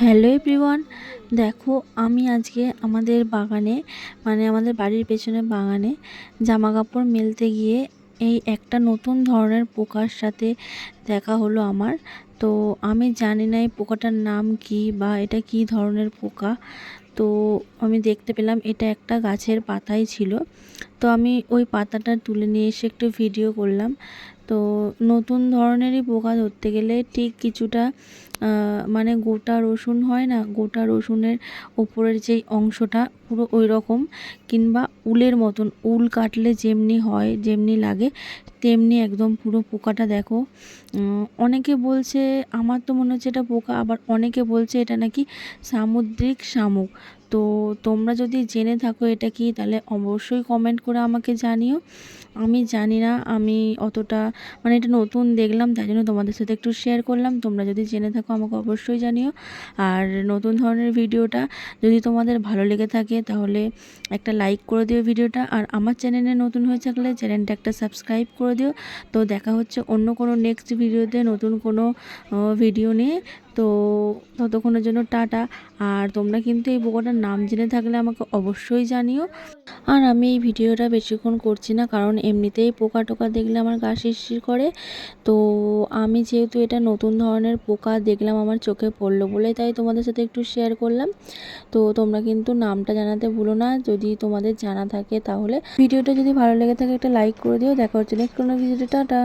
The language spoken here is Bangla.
হ্যালো এভরিওয়ান, দেখো আমি আজকে আমাদের বাগানে মানে আমাদের বাড়ির পেছনে বাগানে জামা কাপড় মেলতে গিয়ে এই একটা নতুন ধরনের পোকার সাথে দেখা হলো আমার। তো আমি জানি না এই পোকাটার নাম কি বা এটা কি ধরনের পোকা। তো আমি দেখতে পেলাম এটা একটা গাছের পাতাই ছিল। তো আমি ওই পাতাটা তুলে নিয়ে এসে একটু ভিডিও করলাম। তো নতুন ধরনেরই পোকা ধরতে গেলে ঠিক কিছুটা মানে গোটা রসুন হয় না, গোটা রসুনের ওপরের যেই অংশটা পুরো ওই রকম কিংবা উলের মতন, উল কাটলে যেমনি হয়, যেমনি লাগে, তেমনি একদম পুরো পোকাটা দেখো। অনেকে বলছে, আমার তো মনে হচ্ছে এটা পোকা, আবার অনেকে বলছে এটা নাকি সামুদ্রিক শামুক। তো তোমরা যদি জেনে থাকো এটা কি, তাহলে অবশ্যই কমেন্ট করে আমাকে জানিও। আমি জানি না, আমি অতটা মানে এটা নতুন দেখলাম, তাই জন্য তোমাদের সাথে একটু শেয়ার করলাম। তোমরা যদি জেনে থাকো, আমাকে অবশ্যই জানিও। আর নতুন ধরনের ভিডিওটা যদি তোমাদের ভালো লেগে থাকে, তাহলে একটা লাইক করে দিও ভিডিওটা। আর আমার চ্যানেলে নতুন হয়ে থাকলে চ্যানেলটা একটা সাবস্ক্রাইব করে দিও। তো দেখা হচ্ছে অন্য কোনো নেক্সট ভিডিওতে নতুন কোনো ভিডিও নিয়ে। তো ততক্ষণের জন্য টাটা। আর তোমরা কিন্তু এই পোকাটার নাম জেনে থাকলে আমাকে অবশ্যই জানিও। আর আমি এই ভিডিওটা বেশিক্ষণ করছি না, কারণ এমনিতেই পোকা টোকা দেখলে আমার গা শিরশির করে। তো আমি যেহেতু এটা নতুন ধরনের পোকা দেখলাম, আমার চোখে পড়ল বলে তাই তোমাদের সাথে একটু শেয়ার করলাম। তো তোমরা কিন্তু নামটা জানাতে ভুলো না, যদি তোমাদের জানা থাকে তাহলে। ভিডিওটা যদি ভালো লেগে থাকে একটা লাইক করে দিও। দেখা হচ্ছে নেক্সট কোনো ভিডিওটা টাটা।